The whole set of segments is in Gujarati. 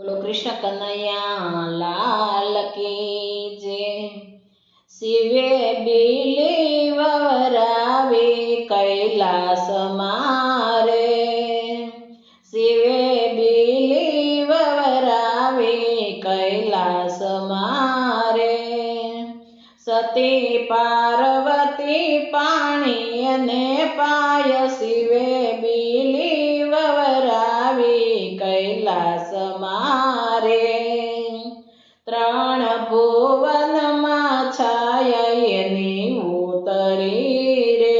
બોલો, કૃષ્ણ કનૈયા, લાલ કી જે શિવે બીલી વરાવે કૈલાસ મારે. શિવે બિલી વરાવે કૈલાસ મારે. સતી પાર્વતી પાણી અને પાય શિવે બીલી મારે ત્રણ ભુવનમાં છાયા એની ઉતરી રે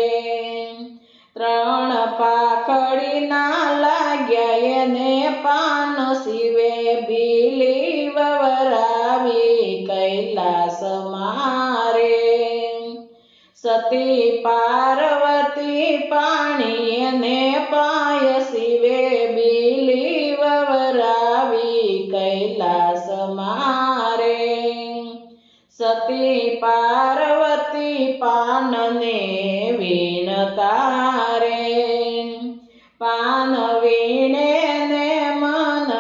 ત્રણ પાખડીના લાગ્યા એને પાન શિવે બીલી વરાવી કૈલાસ મારે સતી પાર્વતી પાણી સતી પાર્વતી પાનને વીણતારે. પાન વીણે ને મન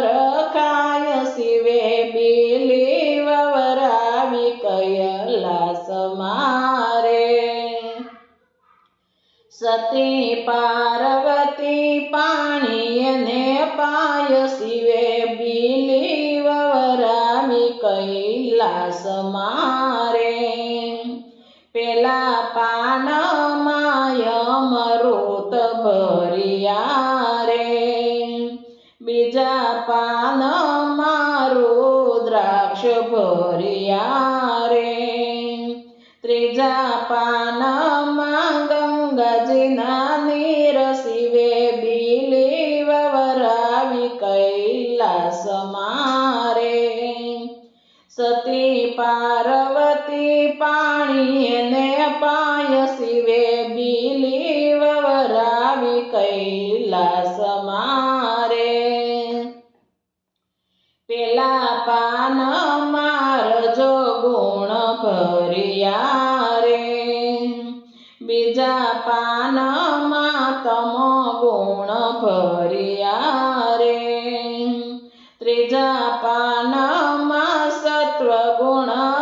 રખાય શિવે બીલી વરાવી કૈલાસ મારે. સતી પાર્વતી પાણીને પાય શિવે પાન માય મરુત ભરિયા રે બીજા પાન મારું દ્રાક્ષ ભરિયા રે ત્રીજા પાનમાં ગંગાજીના નીર શિવે બીલી વરાવી કૈલાસ મારે. સતી પાય શિવે બીલી વરાવી કૈલાસ મારે પેલા પાન મારજો ગુણ ભર્યા રે બીજા પાનમાં તમો ગુણ ભર્યા રે ત્રીજા પાનમાં સત્વ ગુણ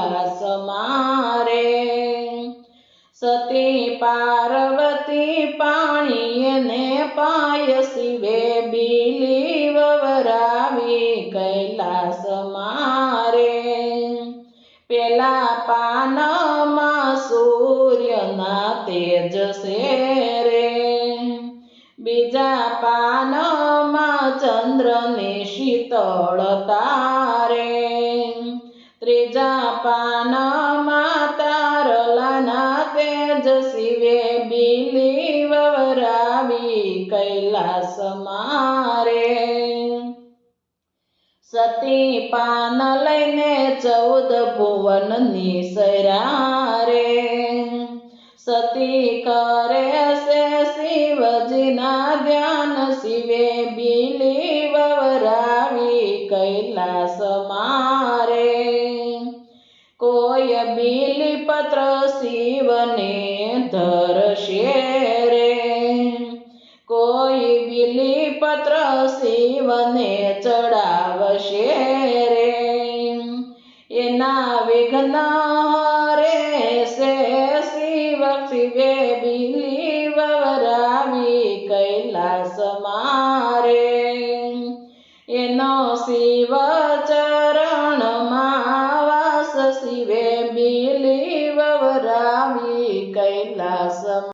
કૈલાસ મારે. સતી પાર્વતી પાણી ને પાય શિવે બીલી વરાવી કૈલાસ મારે. પેલા પાનમાં સૂર્યના તેજ રે બીજા પાનમાં ચંદ્રની શીતળતા રે ત્રીજા પાનમાં તારલાના તેજ શિવે બીલી વરાવી કૈલાસ મારે. સતી પાન લઈને ચૌદ ભુવન નિસર્યા રે સતી કરે ધરશે રે કોઈ બિલી પત્ર શિવને ચડાવશે રે. એના વિઘ્ન